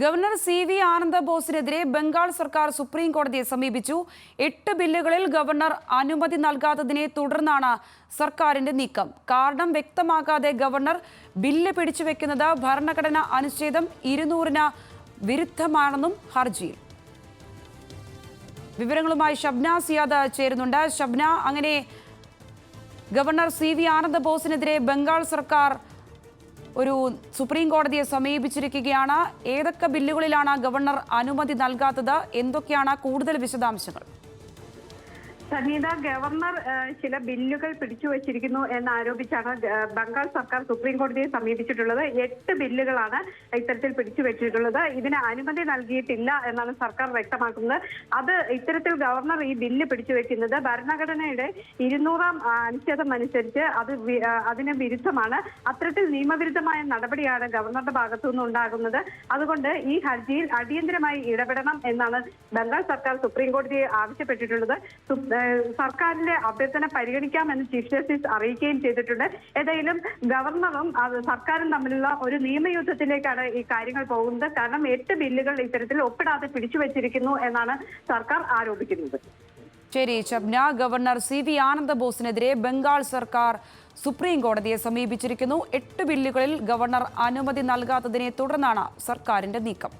Governor C V ആനന്ദ ബോസിനെതിരെ ബംഗാൾ സർക്കാർ supreme കോടതിയെ സമീപിച്ചു. എട്ട് ബില്ലുകളിൽ ഗവർണർ അനുമതി നൽകാത്തതിനെ തുടർന്നാണ് സർക്കാരിന്റെ നീക്കം. കാരണം വ്യക്തമാക്കാതെ ഗവർണർ ബില്ല് പിടിച്ചു വെക്കുന്നത് ഭരണഘടന അനുച്ഛേദം ഇരുന്നൂറിന് വിരുദ്ധമാണെന്നും ഹർജിയിൽ. വിവരങ്ങളുമായി ഷബ്ന സിയാദ് ചേരുന്നുണ്ട്. ഷബ്ന അങ്ങനെ ഗവർണർ സി വി ആനന്ദ ബോസിനെതിരെ ബംഗാൾ സർക്കാർ ഒരു സുപ്രീം കോടതിയെ സമീപിച്ചിരിക്കുകയാണ്. ഏതൊക്കെ ബില്ലുകളിലാണ് ഗവർണർ അനുമതി നൽകാത്തത്? എന്തൊക്കെയാണ് കൂടുതൽ വിശദാംശങ്ങൾ? സംഗീത ഗവർണർ ചില ബില്ലുകൾ പിടിച്ചു വച്ചിരിക്കുന്നു എന്ന് ആരോപിച്ചാണ് ഗ- ബംഗാൾ സർക്കാർ സുപ്രീം കോടതിയെ സമീപിച്ചിട്ടുള്ളത്. എട്ട് ബില്ലുകളാണ് ഇത്തരത്തിൽ പിടിച്ചു വെച്ചിട്ടുള്ളത്. ഇതിന് അനുമതി നൽകിയിട്ടില്ല എന്നാണ് സർക്കാർ വ്യക്തമാക്കുന്നത്. അത് ഇത്തരത്തിൽ ഗവർണർ ഈ ബില്ല് പിടിച്ചു വെക്കുന്നത് ഭരണഘടനയുടെ ഇരുന്നൂറാം അനുച്ഛേദം അനുസരിച്ച് അത് അതിന് വിരുദ്ധമാണ്. അത്തരത്തിൽ നിയമവിരുദ്ധമായ നടപടിയാണ് ഗവർണറുടെ ഭാഗത്തു നിന്ന് ഉണ്ടാകുന്നത്. അതുകൊണ്ട് ഈ ഹർജിയിൽ അടിയന്തരമായി ഇടപെടണം എന്നാണ് ബംഗാൾ സർക്കാർ സുപ്രീം കോടതിയെ ആവശ്യപ്പെട്ടിട്ടുള്ളത്. സർക്കാരിന്റെ അഭ്യർത്ഥന പരിഗണിക്കാമെന്ന് ചീഫ് ജസ്റ്റിസ് അറിയിക്കുകയും ചെയ്തിട്ടുണ്ട്. ഏതായാലും ഗവർണറും സർക്കാരും തമ്മിലുള്ള ഒരു നിയമയുദ്ധത്തിലേക്കാണ് ഈ കാര്യങ്ങൾ പോകുന്നത്. കാരണം എട്ട് ബില്ലുകൾ ഇത്തരത്തിൽ ഒപ്പിടാതെ പിടിച്ചു വെച്ചിരിക്കുന്നു എന്നാണ് സർക്കാർ ആരോപിക്കുന്നത്. ശരി ചബ്ന ഗവർണർ സി വി ആനന്ദ ബോസിനെതിരെ ബംഗാൾ സർക്കാർ സുപ്രീം കോടതിയെ സമീപിച്ചിരിക്കുന്നു. എട്ട് ബില്ലുകളിൽ ഗവർണർ അനുമതി നൽകാത്തതിനെ തുടർന്നാണ് സർക്കാരിന്റെ നീക്കം.